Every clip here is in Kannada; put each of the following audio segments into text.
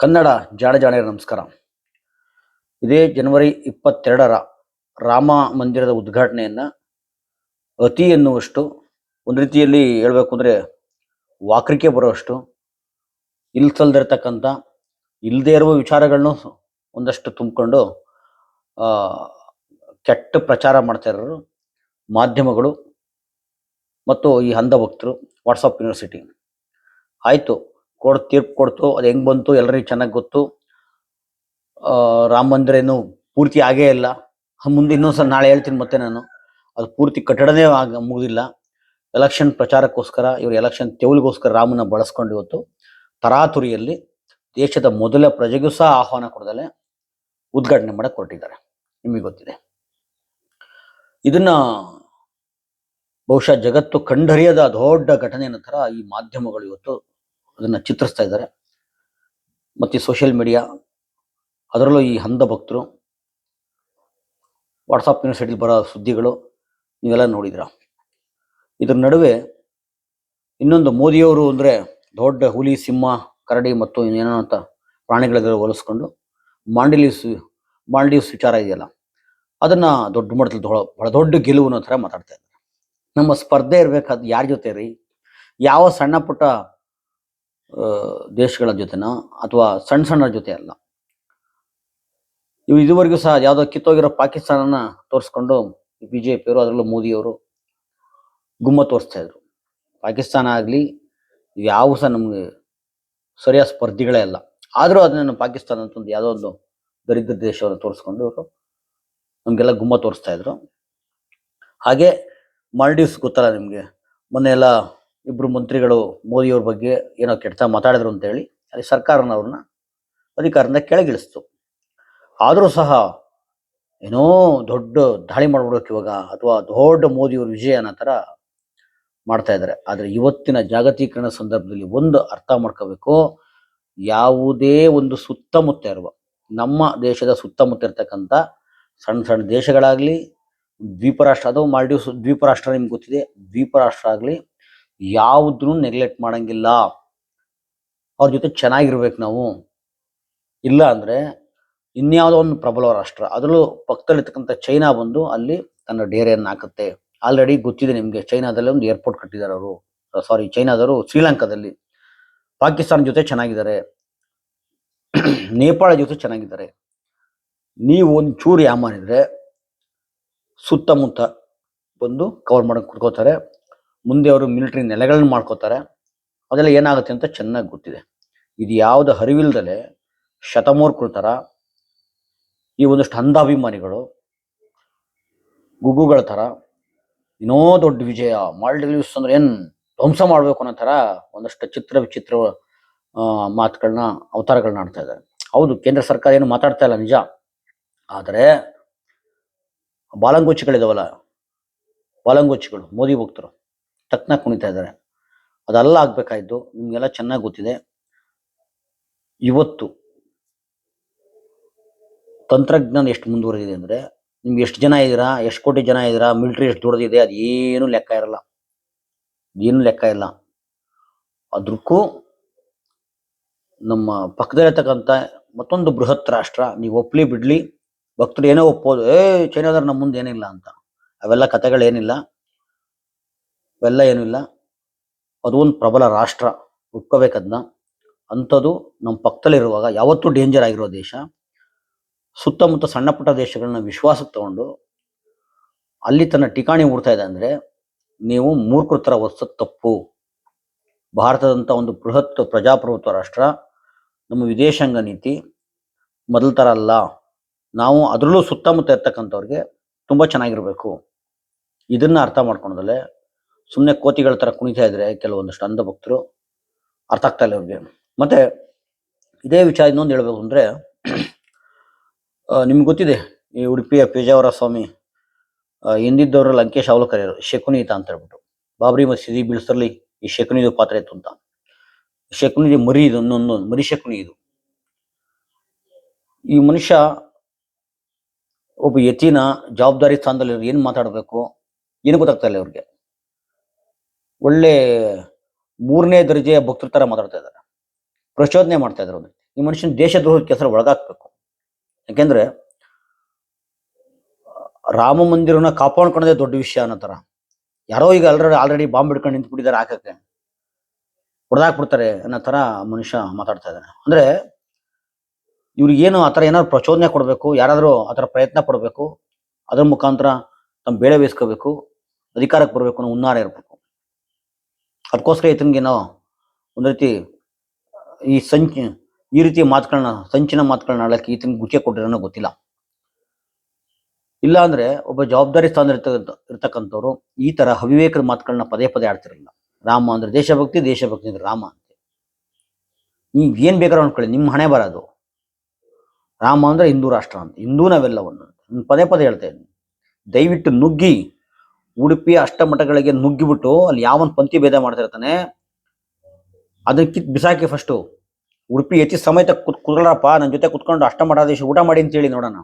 ಕನ್ನಡ ಜಾಣ ಜಾಣೆಯ ನಮಸ್ಕಾರ. ಇದೇ ಜನವರಿ ಇಪ್ಪತ್ತೆರಡರ ರಾಮ ಮಂದಿರದ ಉದ್ಘಾಟನೆಯನ್ನು ಅತಿ ಎನ್ನುವಷ್ಟು, ಒಂದು ರೀತಿಯಲ್ಲಿ ಹೇಳಬೇಕು ಅಂದರೆ ವಾಕ್ರಿಕೆ ಬರುವಷ್ಟು ಇಲ್ಸಲ್ದಿರ್ತಕ್ಕಂಥ ಇಲ್ಲದೇ ಇರುವ ವಿಚಾರಗಳನ್ನು ಒಂದಷ್ಟು ತುಂಬಿಕೊಂಡು ಕೆಟ್ಟ ಪ್ರಚಾರ ಮಾಡ್ತಾ ಇರೋರು ಮಾಧ್ಯಮಗಳು ಮತ್ತು ಈ ಅಂಧ ಭಕ್ತರು ವಾಟ್ಸಪ್ ಯೂನಿವರ್ಸಿಟಿ. ಆಯ್ತು. ಕೋರ್ಟ್ ತೀರ್ಪು ಕೊಡ್ತು, ಅದು ಹೆಂಗ್ ಬಂತು ಎಲ್ಲರಿಗೂ ಚೆನ್ನಾಗಿ ಗೊತ್ತು. ರಾಮ ಮಂದಿರ ಏನು ಪೂರ್ತಿ ಆಗೇ ಇಲ್ಲ. ಮುಂದೆ ಇನ್ನೊಂದ್ಸಲ ನಾಳೆ ಹೇಳ್ತೀನಿ ಮತ್ತೆ ನಾನು. ಅದು ಪೂರ್ತಿ ಕಟ್ಟಡನೇ ಆಗ ಮುಗಿದಿಲ್ಲ. ಎಲೆಕ್ಷನ್ ಪ್ರಚಾರಕ್ಕೋಸ್ಕರ, ಇವರು ಎಲೆಕ್ಷನ್ ತೆವಲಿಗೋಸ್ಕರ ರಾಮನ ಬಳಸ್ಕೊಂಡು ಇವತ್ತು ತರಾತುರಿಯಲ್ಲಿ ದೇಶದ ಮೊದಲ ಪ್ರಜೆಗೂ ಸಹ ಆಹ್ವಾನ ಕೊಡದಲೆ ಉದ್ಘಾಟನೆ ಮಾಡಕ್ಕೆ ಹೊರಟಿದ್ದಾರೆ. ನಿಮಗೆ ಗೊತ್ತಿದೆ. ಇದನ್ನ ಬಹುಶಃ ಜಗತ್ತು ಕಂಡರಿಯದ ದೊಡ್ಡ ಘಟನೆ ನಂತರ ಈ ಮಾಧ್ಯಮಗಳು ಇವತ್ತು ಅದನ್ನ ಚಿತ್ರಿಸ್ತಾ ಇದ್ದಾರೆ. ಮತ್ತು ಸೋಷಿಯಲ್ ಮೀಡಿಯಾ ಅದರಲ್ಲೂ ಈ ಹಂದ ಭಕ್ತರು ವಾಟ್ಸಪ್ ಯೂನಿವರ್ಸಿಟಿಲಿ ಬರೋ ಸುದ್ದಿಗಳು, ನೀವೆಲ್ಲ ನೋಡಿದ್ರ ಇದ್ರ ನಡುವೆ ಇನ್ನೊಂದು ಮೋದಿಯವರು ಅಂದ್ರೆ ದೊಡ್ಡ ಹುಲಿ, ಸಿಂಹ, ಕರಡಿ ಮತ್ತು ಇನ್ನೇನೋ ಅಂತ ಪ್ರಾಣಿಗಳೆಲ್ಲ ಹೋಲಿಸ್ಕೊಂಡು ಮಾಂಡಿಲೀವ್ಸ್ ಮಾಲ್ಡೀವ್ಸ್ ವಿಚಾರ ಇದೆಯಲ್ಲ, ಅದನ್ನ ದೊಡ್ಡ ಮಟ್ಟದಲ್ಲಿ ಬಹಳ ದೊಡ್ಡ ಗೆಲುವು ಅನ್ನೋ ಥರ ಮಾತಾಡ್ತಾ ಇದ್ದಾರೆ. ನಮ್ಮ ಸ್ಪರ್ಧೆ ಇರ್ಬೇಕಾದ್ ಯಾರ ಜೊತೆ ರೀ ಯಾವ ಸಣ್ಣ ಪುಟ್ಟ ದೇಶಗಳ ಜೊತೆನೋ ಅಥವಾ ಸಣ್ಣ ಸಣ್ಣ ಜೊತೆ ಅಲ್ಲ. ಇವು ಇದುವರೆಗೂ ಸಹ ಯಾವುದೋ ಕಿತ್ತೋಗಿರೋ ಪಾಕಿಸ್ತಾನನ ತೋರಿಸ್ಕೊಂಡು ಬಿ ಜೆ ಪಿಯವರು ಅದರಲ್ಲೂ ಮೋದಿಯವರು ಗುಮ್ಮ ತೋರಿಸ್ತಾ ಇದ್ರು. ಪಾಕಿಸ್ತಾನ ಆಗಲಿ ಯಾವ ಸಹ ನಮಗೆ ಸರಿಯಾದ ಸ್ಪರ್ಧಿಗಳೇ ಅಲ್ಲ. ಆದರೂ ಅದನ್ನ ಪಾಕಿಸ್ತಾನ ಅಂತ ಒಂದು ಯಾವುದೋ ಒಂದು ದರಿದ್ರ ದೇಶವನ್ನು ತೋರಿಸ್ಕೊಂಡು ಇವರು ನಮಗೆಲ್ಲ ಗುಮ್ಮ ತೋರಿಸ್ತಾ ಇದ್ರು. ಹಾಗೆ ಮಾಲ್ಡೀವ್ಸ್ ಗೊತ್ತಲ್ಲ ನಿಮಗೆ, ಮೊನ್ನೆ ಎಲ್ಲ ಇಬ್ರು ಮಂತ್ರಿಗಳು ಮೋದಿಯವ್ರ ಬಗ್ಗೆ ಏನೋ ಕೆಟ್ಟ ಮಾತಾಡಿದ್ರು ಅಂತೇಳಿ ಅಲ್ಲಿ ಸರ್ಕಾರನವ್ರನ್ನ ಅಧಿಕಾರದಿಂದ ಕೆಳಗಿಳಿಸ್ತು. ಆದರೂ ಸಹ ಏನೋ ದೊಡ್ಡ ದಾಳಿ ಮಾಡ್ಬಿಡೋಕೆ ಇವಾಗ ಅಥವಾ ದೊಡ್ಡ ಮೋದಿಯವ್ರ ವಿಜಯ ಅನ್ನೋ ಥರ ಮಾಡ್ತಾ ಇದ್ದಾರೆ. ಆದರೆ ಇವತ್ತಿನ ಜಾಗತೀಕರಣ ಸಂದರ್ಭದಲ್ಲಿ ಒಂದು ಅರ್ಥ ಮಾಡ್ಕೋಬೇಕು. ಯಾವುದೇ ಒಂದು ಸುತ್ತಮುತ್ತ ಇರುವ ನಮ್ಮ ದೇಶದ ಸುತ್ತಮುತ್ತ ಇರ್ತಕ್ಕಂಥ ಸಣ್ಣ ಸಣ್ಣ ದೇಶಗಳಾಗಲಿ ದ್ವೀಪ ರಾಷ್ಟ್ರ ಅದು ಮಾಲ್ಡೀವ್ಸ್ ದ್ವೀಪ ರಾಷ್ಟ್ರ ನಿಮ್ಗೆ ಗೊತ್ತಿದೆ. ದ್ವೀಪ ರಾಷ್ಟ್ರ ಆಗಲಿ ಯಾವುದನ್ನು ನೆಗ್ಲೆಕ್ಟ್ ಮಾಡಂಗಿಲ್ಲ. ಅವ್ರ ಜೊತೆ ಚೆನ್ನಾಗಿರ್ಬೇಕು ನಾವು. ಇಲ್ಲ ಅಂದ್ರೆ ಇನ್ಯಾವುದೋ ಒಂದು ಪ್ರಬಲ ರಾಷ್ಟ್ರ, ಅದರಲ್ಲೂ ಪಕ್ಕದಲ್ಲಿರ್ತಕ್ಕಂಥ ಚೈನಾ ಬಂದು ಅಲ್ಲಿ ತನ್ನ ಡೇರೆಯನ್ನು ಹಾಕುತ್ತೆ. ಆಲ್ರೆಡಿ ಗೊತ್ತಿದೆ ನಿಮಗೆ, ಚೈನಾದಲ್ಲಿ ಒಂದು ಏರ್ಪೋರ್ಟ್ ಕಟ್ಟಿದ್ದಾರೆ ಅವರು. ಸಾರಿ ಚೈನಾದವರು ಶ್ರೀಲಂಕಾದಲ್ಲಿ. ಪಾಕಿಸ್ತಾನ ಜೊತೆ ಚೆನ್ನಾಗಿದ್ದಾರೆ. ನೇಪಾಳ ಜೊತೆ ಚೆನ್ನಾಗಿದ್ದಾರೆ. ನೀವು ಒಂದು ಚೂರು ಯಾಮಾನಿದ್ರೆ ಸುತ್ತಮುತ್ತ ಬಂದು ಕವರ್ ಮಾಡಕ್ಕೆ ಕುಡ್ಕೋತಾರೆ ಮುಂದೆ ಅವರು ಮಿಲಿಟರಿ ನೆಲೆಗಳನ್ನ ಮಾಡ್ಕೋತಾರೆ. ಅದೆಲ್ಲ ಏನಾಗುತ್ತೆ ಅಂತ ಚೆನ್ನಾಗಿ ಗೊತ್ತಿದೆ. ಇದು ಯಾವ್ದು ಹರಿವಿಲ್ದಲೆ ಶತಮೂರ್ಕೃತರ ಈ ಒಂದಷ್ಟು ಅಂಧಾಭಿಮಾನಿಗಳು, ಗುಗ್ಗುಗಳ ಥರ ಏನೋ ದೊಡ್ಡ ವಿಜಯ, ಮಾಲ್ಡೀವ್ಸ್ ಅಂದ್ರೆ ಏನು ಧ್ವಂಸ ಮಾಡಬೇಕು ಅನ್ನೋ ಥರ ಒಂದಷ್ಟು ಚಿತ್ರ ವಿಚಿತ್ರ ಮಾತುಗಳನ್ನ ಅವತಾರಗಳನ್ನ ಆಡ್ತಾ ಇದ್ದಾರೆ. ಹೌದು, ಕೇಂದ್ರ ಸರ್ಕಾರ ಏನು ಮಾತಾಡ್ತಾ ಇಲ್ಲ, ನಿಜ. ಆದರೆ ಬಾಲಂಗೋಚಿಗಳಿದಾವಲ್ಲ, ಬಾಲಂಗೋಚಿಗಳು, ಮೋದಿ ಭಕ್ತರು. ತಕ್ನ ಕುಣಿತಾ ಇದ್ದಾರೆ. ಅದೆಲ್ಲ ಆಗ್ಬೇಕಾಯ್ತು. ನಿಮ್ಗೆಲ್ಲ ಚೆನ್ನಾಗಿ ಗೊತ್ತಿದೆ. ಇವತ್ತು ತಂತ್ರಜ್ಞಾನ ಎಷ್ಟು ಮುಂದುವರೆದಿದೆ ಅಂದ್ರೆ, ನಿಮ್ಗೆ ಎಷ್ಟು ಜನ ಇದ್ದೀರಾ, ಎಷ್ಟು ಕೋಟಿ ಜನ ಇದ್ದೀರಾ, ಮಿಲಿಟರಿ ಎಷ್ಟು ದೊಡ್ಡದಿದೆ, ಅದು ಲೆಕ್ಕ ಇರಲ್ಲ. ಏನು ಲೆಕ್ಕ ಇಲ್ಲ. ಅದಕ್ಕೂ ನಮ್ಮ ಪಕ್ಕದಲ್ಲಿರ್ತಕ್ಕಂಥ ಮತ್ತೊಂದು ಬೃಹತ್ ರಾಷ್ಟ್ರ, ನೀವು ಒಪ್ಲಿ ಬಿಡ್ಲಿ, ಭಕ್ತರು ಏನೋ ಒಪ್ಪೋದು ಏ ಚೈನಾದವ್ರು ನಮ್ಮ ಮುಂದೆ ಏನಿಲ್ಲ ಅಂತ. ಅವೆಲ್ಲ ಕಥೆಗಳೇನಿಲ್ಲ. ಅವೆಲ್ಲ ಏನಿಲ್ಲ ಅದು ಒಂದು ಪ್ರಬಲ ರಾಷ್ಟ್ರ. ಒಪ್ಕೋಬೇಕದ್ನ ಅಂಥದ್ದು ನಮ್ಮ ಪಕ್ಕದಲ್ಲಿರುವಾಗ ಯಾವತ್ತೂ ಡೇಂಜರ್ ಆಗಿರೋ ದೇಶ. ಸುತ್ತಮುತ್ತ ಸಣ್ಣ ಪುಟ್ಟ ದೇಶಗಳನ್ನ ವಿಶ್ವಾಸಕ್ಕೆ ತಗೊಂಡು ಅಲ್ಲಿ ತನ್ನ ಠಿಕಾಣಿ ಹೂಡ್ತಾ ಇದೆ ಅಂದರೆ ನೀವು ಮೂರ್ಖರ ವಸ್ತು ತಪ್ಪು. ಭಾರತದಂಥ ಒಂದು ಬೃಹತ್ ಪ್ರಜಾಪ್ರಭುತ್ವ ರಾಷ್ಟ್ರ. ನಮ್ಮ ವಿದೇಶಾಂಗ ನೀತಿ ಮೊದಲ ಥರ ಅಲ್ಲ. ನಾವು ಅದರಲ್ಲೂ ಸುತ್ತಮುತ್ತ ಇರ್ತಕ್ಕಂಥವ್ರಿಗೆ ತುಂಬ ಚೆನ್ನಾಗಿರಬೇಕು. ಇದನ್ನು ಅರ್ಥ ಮಾಡ್ಕೊಳೋದಲ್ಲೇ ಸುಮ್ಮನೆ ಕೋತಿಗಳ ಥರ ಕುಣಿತಾ ಇದ್ರೆ ಕೆಲವೊಂದಷ್ಟು ಅಂಧ ಭಕ್ತರು ಅರ್ಥ ಆಗ್ತಾ ಇಲ್ಲ ಅವ್ರಿಗೆ. ಮತ್ತೆ ಇದೇ ವಿಚಾರ ಇನ್ನೊಂದು ಹೇಳ್ಬೇಕು ಅಂದ್ರೆ ನಿಮ್ಗೆ ಗೊತ್ತಿದೆ, ಈ ಉಡುಪಿಯ ಪೇಜಾವರ ಸ್ವಾಮಿ ಎಂದಿದ್ದವರು ಲಂಕೇಶ್ ಅವಲಕರಿಯರು ಕರೆಯೋರು ಶಕುನೀತ ಅಂತ ಹೇಳ್ಬಿಟ್ಟು. ಬಾಬರಿ ಮಸೀದಿ ಬೀಳ್ಸರ್ಲಿ ಈ ಶಕುನಿದು ಪಾತ್ರ ಇತ್ತು ಅಂತ. ಶಕುನಿದು ಮರಿ ಇದು, ಇನ್ನೊಂದು ಮರಿ ಶಕುನಿ ಇದು. ಈ ಮನುಷ್ಯ ಒಬ್ಬ ಯತಿನ ಜವಾಬ್ದಾರಿ ಸ್ಥಾನದಲ್ಲಿ ಏನ್ ಮಾತಾಡಬೇಕು, ಏನು ಗೊತ್ತಾಗ್ತಾ ಇಲ್ಲ ಅವ್ರಿಗೆ ಒಳ್ಳೆ ಮೂರನೇ ದರ್ಜೆಯ ಭಕ್ತರ ತರ ಮಾತಾಡ್ತಾ ಇದ್ದಾರೆ. ಪ್ರಚೋದನೆ ಮಾಡ್ತಾ ಇದ್ರು ಅವ್ರಿಗೆ ಈ ಮನುಷ್ಯನ ದೇಶದ್ರೋಹದ ಕೆಲಸ ಒಳಗಾಕ್ಬೇಕು. ಯಾಕೆಂದ್ರೆ ರಾಮ ಮಂದಿರನ ಕಾಪಾಡ್ಕೊಳ್ಳೋದೇ ದೊಡ್ಡ ವಿಷಯ ಅನ್ನೋ ಥರ ಯಾರೋ ಈಗ ಆಲ್ರೆಡಿ ಆಲ್ರೆಡಿ ಬಾಂಬ್ ಹಿಡ್ಕೊಂಡು ನಿಂತ್ಬಿಟ್ಟಿದ್ದಾರೆ ಹಾಕಕ್ಕೆ. ಹೊಡೆದಾಕ್ಬಿಡ್ತಾರೆ ಅನ್ನೋ ತರ ಮನುಷ್ಯ ಮಾತಾಡ್ತಾ ಇದ್ದಾನೆ. ಅಂದ್ರೆ ಇವ್ರಿಗೇನು ಆ ಥರ ಏನಾದ್ರು ಪ್ರಚೋದನೆ ಕೊಡಬೇಕು, ಯಾರಾದರೂ ಆ ಥರ ಪ್ರಯತ್ನ ಪಡಬೇಕು, ಅದ್ರ ಮುಖಾಂತರ ತಮ್ಮ ಬೇಳೆ ಬೇಯಿಸ್ಕೋಬೇಕು, ಅಧಿಕಾರಕ್ಕೆ ಬರಬೇಕು ಅನ್ನೋ ಹುನ್ನಾರ ಇರಬೇಕು. ಅದಕ್ಕೋಸ್ಕರ ಈತನಿಗೇನೋ ಒಂದು ರೀತಿ ಈ ಸಂಚ, ಈ ರೀತಿಯ ಮಾತುಗಳನ್ನ, ಸಂಚಿನ ಮಾತುಗಳನ್ನ ಆಡೋಕ್ಕೆ ಈತನಿಗೆ ಗುಚ್ಚೆ ಕೊಟ್ಟಿರೋನೋ ಗೊತ್ತಿಲ್ಲ. ಇಲ್ಲ ಅಂದ್ರೆ ಒಬ್ಬ ಜವಾಬ್ದಾರಿ ಸ್ಥಾನ ಇರ್ತಕ್ಕಂಥ ಇರ್ತಕ್ಕಂಥವ್ರು ಈ ತರ ಅವಿವೇಕದ ಮಾತುಗಳನ್ನ ಪದೇ ಪದೇ ಆಡ್ತಿರಲಿಲ್ಲ. ರಾಮ ಅಂದ್ರೆ ದೇಶಭಕ್ತಿ ದೇಶಭಕ್ತಿ ಅಂದ್ರೆ ರಾಮ ಅಂತ. ನೀವ್ ಏನ್ ಬೇಕಾದ್ರೂ ಅನ್ಕೊಳ್ಳಿ, ನಿಮ್ಮ ಹಣೆ ಬರೋದು. ರಾಮ ಅಂದ್ರೆ ಹಿಂದೂ ರಾಷ್ಟ್ರ ಅಂತ. ಹಿಂದೂ ನಾವೆಲ್ಲ ಒಂದು ಪದೇ ಪದೇ ಹೇಳ್ತಾ ಇದ್ದೀನಿ. ದಯವಿಟ್ಟು ನುಗ್ಗಿ ಉಡುಪಿಯ ಅಷ್ಟಮಠಗಳಿಗೆ ನುಗ್ಗಿಬಿಟ್ಟು ಅಲ್ಲಿ ಯಾವನ್ ಪಂಕ್ತಿ ಭೇದ ಮಾಡ್ತಿರ್ತಾನೆ? ಅದಕ್ಕೆ ಬಿಸಾಕಿ ಫಸ್ಟು ಉಡುಪಿ ಯತಿ ಸಮೇತ ಕುತ್ ಕುತ್ಕೊಳ್ಳಪ್ಪ ನನ್ನ ಜೊತೆ ಕುತ್ಕೊಂಡು ಅಷ್ಟಮಠಾಧೀಶ ಊಟ ಮಾಡಿ ಅಂತೇಳಿ ನೋಡೋಣ.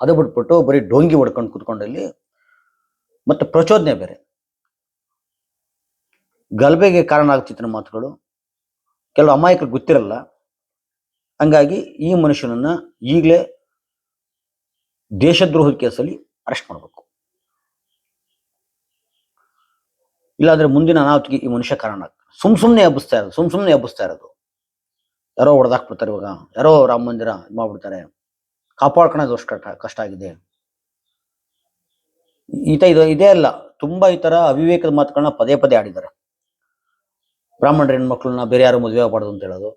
ಅದು ಬಿಟ್ಬಿಟ್ಟು ಬರೀ ಡೋಂಗಿ ಹೊಡ್ಕೊಂಡು ಕುತ್ಕೊಂಡು ಮತ್ತು ಪ್ರಚೋದನೆ ಬೇರೆ. ಗಲಭೆಗೆ ಕಾರಣ ಆಗ್ತಿತ್ತು ಮಾತುಗಳು. ಕೆಲವು ಅಮಾಯಕರು ಗೊತ್ತಿರಲ್ಲ. ಹಂಗಾಗಿ ಈ ಮನುಷ್ಯನನ್ನ ಈಗಲೇ ದೇಶದ್ರೋಹದ ಕೇಸಲ್ಲಿ ಅರೆಸ್ಟ್ ಮಾಡಬೇಕು. ಇಲ್ಲಾಂದ್ರೆ ಮುಂದಿನ ಅನಾಹುತಿಗೆ ಈ ಮನುಷ್ಯ ಕಾರಣ. ಸುಮ್ ಸುಮ್ನೆ ಹಬ್ಬಿಸ್ತಾ ಇರೋದು, ಸುಮ್ ಸುಮ್ನೆ ಹಬ್ಬಿಸ್ತಾ ಇರೋದು. ಯಾರೋ ಹೊಡೆದಾಕ್ಬಿಡ್ತಾರೆ ಇವಾಗ. ಯಾರೋ ರಾಮ ಮಂದಿರ ಇದು ಮಾಡ್ಬಿಡ್ತಾರೆ. ಕಾಪಾಡ್ಕೊಳ್ಳೋದು ಅಷ್ಟು ಕಷ್ಟ ಆಗಿದೆ. ಈತ ಇದು ಇದೇ ಅಲ್ಲ, ತುಂಬಾ ಈ ತರ ಅವಿವೇಕದ ಮಾತುಗಳನ್ನ ಪದೇ ಪದೇ ಆಡಿದ್ದಾರೆ. ಬ್ರಾಹ್ಮಣರ ಹೆಣ್ಮಕ್ಳನ್ನ ಬೇರೆ ಯಾರು ಮದುವೆ ಆಗಬಾರ್ದು ಅಂತ ಹೇಳೋದು.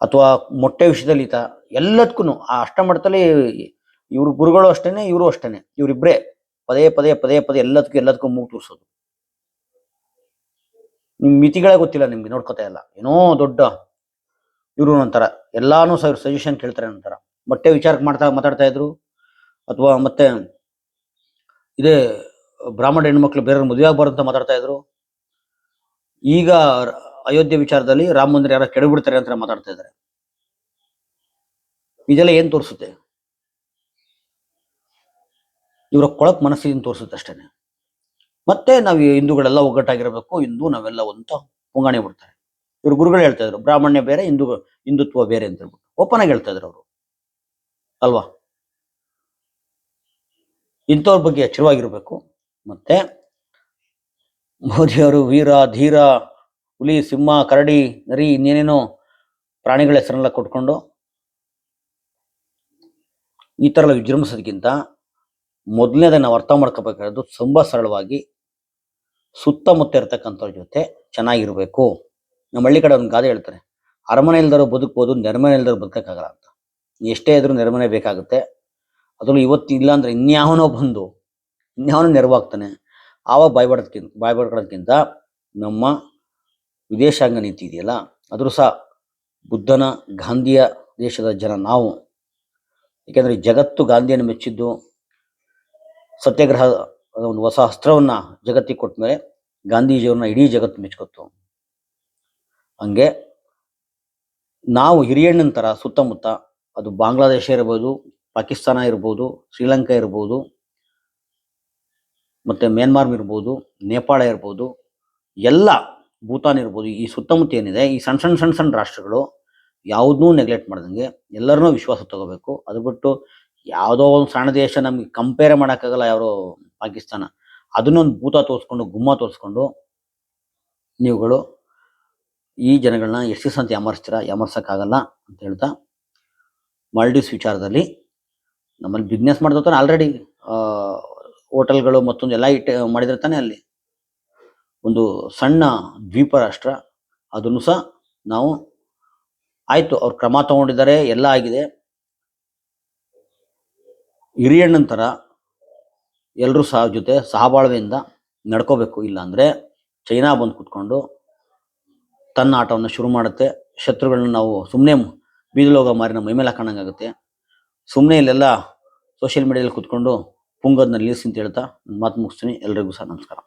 ಅಥವಾ ಮೊಟ್ಟೆ ವಿಷಯದಲ್ಲಿ ಈತ ಎಲ್ಲದಕ್ಕೂ ಆ ಅಷ್ಟಮಠದಲ್ಲಿ ಇವ್ರ ಗುರುಗಳು ಅಷ್ಟೇನೆ, ಇವರು ಅಷ್ಟೇನೆ, ಇವರಿಬ್ರೇ. ಪದೇ ಪದೇ ಪದೇ ಪದೇ ಎಲ್ಲದಕ್ಕೂ ಎಲ್ಲದಕ್ಕೂ ಮೂಗು ತೂರಿಸೋದು. ನಿಮ್ ಮಿತಿಗಳೇ ಗೊತ್ತಿಲ್ಲ ನಿಮ್ಗೆ, ನೋಡ್ಕೊತಾ ಇಲ್ಲ. ಏನೋ ದೊಡ್ಡ ಇವರು ನಂತರ. ಎಲ್ಲಾನು ಸರ್ ಸಜೆಷನ್ ಕೇಳ್ತಾರೆ ಅಂತಾರ ಮೊಟ್ಟೆ ವಿಚಾರಕ್ಕೆ ಮಾಡ್ತಾ ಮಾತಾಡ್ತಾ ಇದ್ರು. ಅಥವಾ ಮತ್ತೆ ಇದೇ ಬ್ರಾಹ್ಮಣ ಹೆಣ್ಮಕ್ಳು ಬೇರೆ ಮದುವೆ ಆಗ್ಬಾರ್ದು ಅಂತ ಮಾತಾಡ್ತಾ ಇದ್ರು. ಈಗ ಅಯೋಧ್ಯೆ ವಿಚಾರದಲ್ಲಿ ರಾಮ ಮಂದಿರ ಯಾರೋ ಕೆಡಬಿಡ್ತಾರೆ ಅಂತ ಮಾತಾಡ್ತಾ ಇದ್ದಾರೆ. ಇದೆಲ್ಲ ಏನ್ ತೋರಿಸುತ್ತೆ? ಇವರ ಕೊಳಕ್ ಮನಸ್ಸಿನ ತೋರಿಸುತ್ತೆ ಅಷ್ಟೇನೆ. ಮತ್ತೆ ನಾವು ಹಿಂದೂಗಳೆಲ್ಲ ಒಗ್ಗಟ್ಟಾಗಿರಬೇಕು, ಹಿಂದೂ ನಾವೆಲ್ಲ ಅಂತ ಪುಂಗಾಣಿ ಬಿಡ್ತಾರೆ ಇವರು ಗುರುಗಳು ಹೇಳ್ತಾ ಇದ್ರು, ಬ್ರಾಹ್ಮಣ್ಯ ಬೇರೆ, ಹಿಂದೂ, ಹಿಂದುತ್ವ ಬೇರೆ ಅಂತ ಹೇಳ್ಬಿಟ್ಟು. ಓಪನ್ ಆಗಿ ಹೇಳ್ತಾ ಇದ್ರು ಅವರು. ಅಲ್ವಾ? ಇಂಥವ್ರ ಬಗ್ಗೆ ಎಚ್ಚರವಾಗಿರ್ಬೇಕು. ಮತ್ತೆ ಮೋದಿಯವರು ವೀರ, ಧೀರ, ಹುಲಿ, ಸಿಂಹ, ಕರಡಿ, ನರಿ, ಇನ್ನೇನೇನೋ ಪ್ರಾಣಿಗಳ ಹೆಸರನ್ನೆಲ್ಲ ಕೊಟ್ಕೊಂಡು ಈ ಥರ ವಿಜೃಂಭಿಸೋದಕ್ಕಿಂತ ಮೊದಲನೇದಾಗಿ ನಾವು ಅರ್ಥ ಮಾಡ್ಕೋಬೇಕಾದ್ದು ತುಂಬ ಸರಳವಾಗಿ ಸುತ್ತಮುತ್ತ ಇರ್ತಕ್ಕಂಥವ್ರ ಜೊತೆ ಚೆನ್ನಾಗಿರಬೇಕು. ನಮ್ಮ ಹಳ್ಳಿ ಕಡೆ ಒಂದು ಗಾದೆ ಹೇಳ್ತಾರೆ, ಅರಮನೆ ಇಲ್ದವರು ಬದುಕ್ಬೋದು, ನೆರಮನೆ ಇಲ್ದವ್ರು ಬದುಕಕ್ಕಾಗಲ್ಲ ಅಂತ. ಎಷ್ಟೇ ಇದ್ರೂ ನೆರಮನೆ ಬೇಕಾಗುತ್ತೆ. ಅದರಲ್ಲೂ ಇವತ್ತು ಇಲ್ಲ ಅಂದರೆ ಇನ್ಯಾವನೋ ಬಂದು, ಇನ್ಯಾವನೋ ನೆರವಾಗ್ತಾನೆ. ಆವಾಗ ಬಾಯ್ಬಾಡೋದಕ್ಕಿಂತ ಬಾಯ್ಬಡ್ಕೊಳ್ಳೋದಕ್ಕಿಂತ ನಮ್ಮ ವಿದೇಶಾಂಗ ನೀತಿ ಇದೆಯಲ್ಲ ಅದರೂ ಸಹ ಬುದ್ಧನ, ಗಾಂಧಿಯ ದೇಶದ ಜನ ನಾವು. ಏಕೆಂದರೆ ಜಗತ್ತು ಗಾಂಧಿಯನ್ನು ಮೆಚ್ಚಿದ್ದು ಸತ್ಯಾಗ್ರಹ ಒಂದು ಹೊಸ ಅಸ್ತ್ರವನ್ನ ಜಗತ್ತಿಗೆ ಕೊಟ್ಟ ಮೇಲೆ ಗಾಂಧೀಜಿಯವ್ರನ್ನ ಇಡೀ ಜಗತ್ತು ಮೆಚ್ಕೊತು ಹಂಗೆ ನಾವು ಹಿರಿಯಣ್ಣನ ಥರ ಸುತ್ತಮುತ್ತ ಅದು ಬಾಂಗ್ಲಾದೇಶ ಇರ್ಬೋದು, ಪಾಕಿಸ್ತಾನ ಇರ್ಬೋದು, ಶ್ರೀಲಂಕಾ ಇರ್ಬೋದು, ಮತ್ತೆ ಮ್ಯಾನ್ಮಾರ್ ಇರ್ಬೋದು, ನೇಪಾಳ ಇರ್ಬೋದು, ಎಲ್ಲ ಭೂತಾನ್ ಇರ್ಬೋದು, ಈ ಸುತ್ತಮುತ್ತ ಏನಿದೆ, ಈ ಸಣ್ಣ ಸಣ್ಣ ಸಣ್ಣ ಸಣ್ಣ ರಾಷ್ಟ್ರಗಳು ಯಾವುದನ್ನೂ ನೆಗ್ಲೆಕ್ಟ್ ಮಾಡ್ದಂಗೆ ಎಲ್ಲರನ್ನೂ ವಿಶ್ವಾಸ ತಗೋಬೇಕು. ಅದು ಬಿಟ್ಟು ಯಾವುದೋ ಒಂದು ಸಣ್ಣ ದೇಶ ನಮಗೆ ಕಂಪೇರ್ ಮಾಡೋಕ್ಕಾಗಲ್ಲ ಯಾರು ಪಾಕಿಸ್ತಾನ. ಅದನ್ನೊಂದು ಭೂತ ತೋರಿಸ್ಕೊಂಡು, ಗುಮ್ಮ ತೋರಿಸ್ಕೊಂಡು ನೀವುಗಳು ಈ ಜನಗಳನ್ನ ಎಷ್ಟು ಅಂತ ಯಾಮರ್ಸ್ತೀರಾ? ಯಾಮರ್ಸೋಕ್ಕಾಗಲ್ಲ ಅಂತ ಹೇಳ್ತಾ ಮಾಲ್ಡೀವ್ಸ್ ವಿಚಾರದಲ್ಲಿ ನಮ್ಮಲ್ಲಿ ಬಿಸ್ನೆಸ್ ಮಾಡ್ತಾನೆ ಆಲ್ರೆಡಿ ಹೋಟೆಲ್ಗಳು ಮತ್ತೊಂದು ಎಲ್ಲ ಇಟ್ಟು, ಮಾಡಿದ್ರೆ ತಾನೇ ಅಲ್ಲಿ. ಒಂದು ಸಣ್ಣ ದ್ವೀಪ ರಾಷ್ಟ್ರ. ಅದನ್ನು ಸಹ ನಾವು ಆಯಿತು, ಅವ್ರು ಕ್ರಮ ತಗೊಂಡಿದ್ದಾರೆ, ಎಲ್ಲ ಆಗಿದೆ. ಹಿರಿಯಣ್ಣನ ಥರ ಎಲ್ಲರೂ ಸಹ ಜೊತೆ ಸಹಬಾಳ್ವೆಯಿಂದ ನಡ್ಕೋಬೇಕು. ಇಲ್ಲಾಂದ್ರೆ ಚೈನಾ ಬಂದು ಕುತ್ಕೊಂಡು ತನ್ನ ಆಟವನ್ನು ಶುರು ಮಾಡುತ್ತೆ. ಶತ್ರುಗಳನ್ನ ನಾವು ಸುಮ್ಮನೆ ಬೀದಿಲೋಗ ನಮ್ಮ ಮೈಮೇಲೆ ಹಾಕೊಂಡಂಗಾಗುತ್ತೆ ಸುಮ್ಮನೆ ಇಲ್ಲೆಲ್ಲ ಸೋಷಿಯಲ್ ಮೀಡಿಯಾದಲ್ಲಿ ಕುತ್ಕೊಂಡು ಪುಂಗದ್ನ ನಿಲ್ಲಿಸಿ ಅಂತ ಹೇಳ್ತಾ ಮಾತು ಮುಗಿಸ್ತೀನಿ. ಎಲ್ರಿಗೂ ಸಹ ನಮಸ್ಕಾರ.